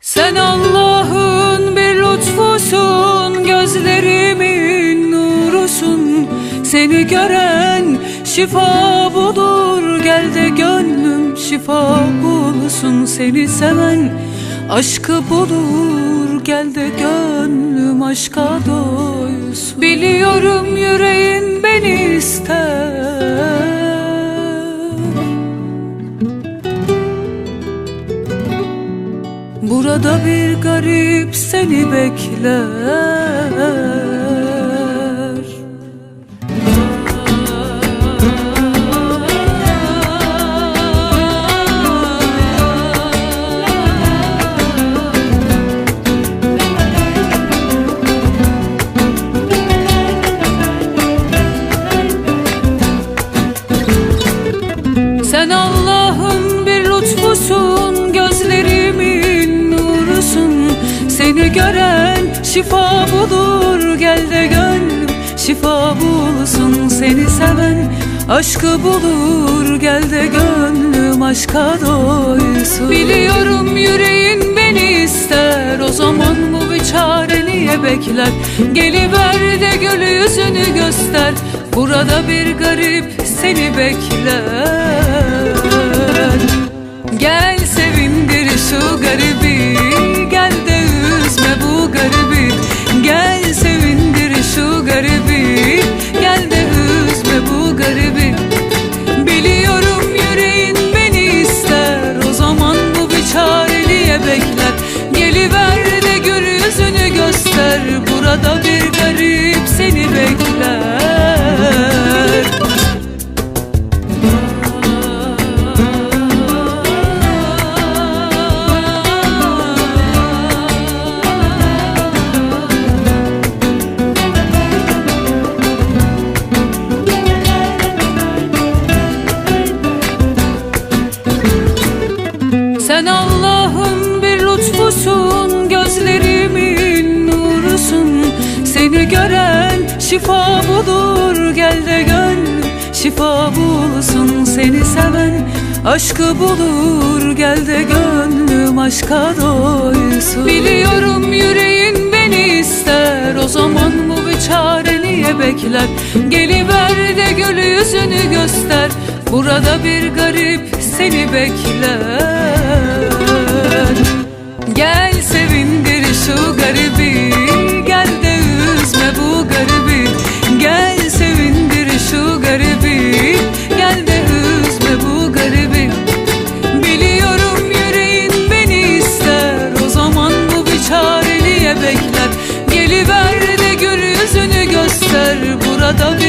Sen Allah'ın bir lütfusun Gözlerimin nurusun. Seni gören şifa bulur Gel de gönlüm şifa bulsun. Seni seven aşkı bulur Gel de gönlüm aşka doysun. Biliyorum yüreğin beni Burada bir garip seni bekler. Sen Allah'ın şifa bulur Gel de gönlüm şifa bulsun Seni seven. Aşkı bulur Gel de gönlüm aşka doysun. Biliyorum yüreğin beni ister O zaman bu bir çare niye bekler? Geliver de gül yüzünü göster Burada bir garip seni bekler. Gel sevindir şu garibi Allah'ın bir lütfusun Gözlerimin nurusun. Seni gören şifa bulur Gel de gönlüm şifa bulsun Seni seven aşkı bulur Gel de gönlüm aşka doysun. Biliyorum yüreğin beni ister O zaman bu bir çare niye bekler. Geliver de gül yüzünü göster Burada bir garip seni bekler Gel sevindir şu garibi Gel de üzme bu garibi. Gel sevindir şu garibi Gel de üzme bu garibi. Biliyorum yüreğin beni ister O zaman bu bir bekler. Geliver de gül yüzünü göster Burada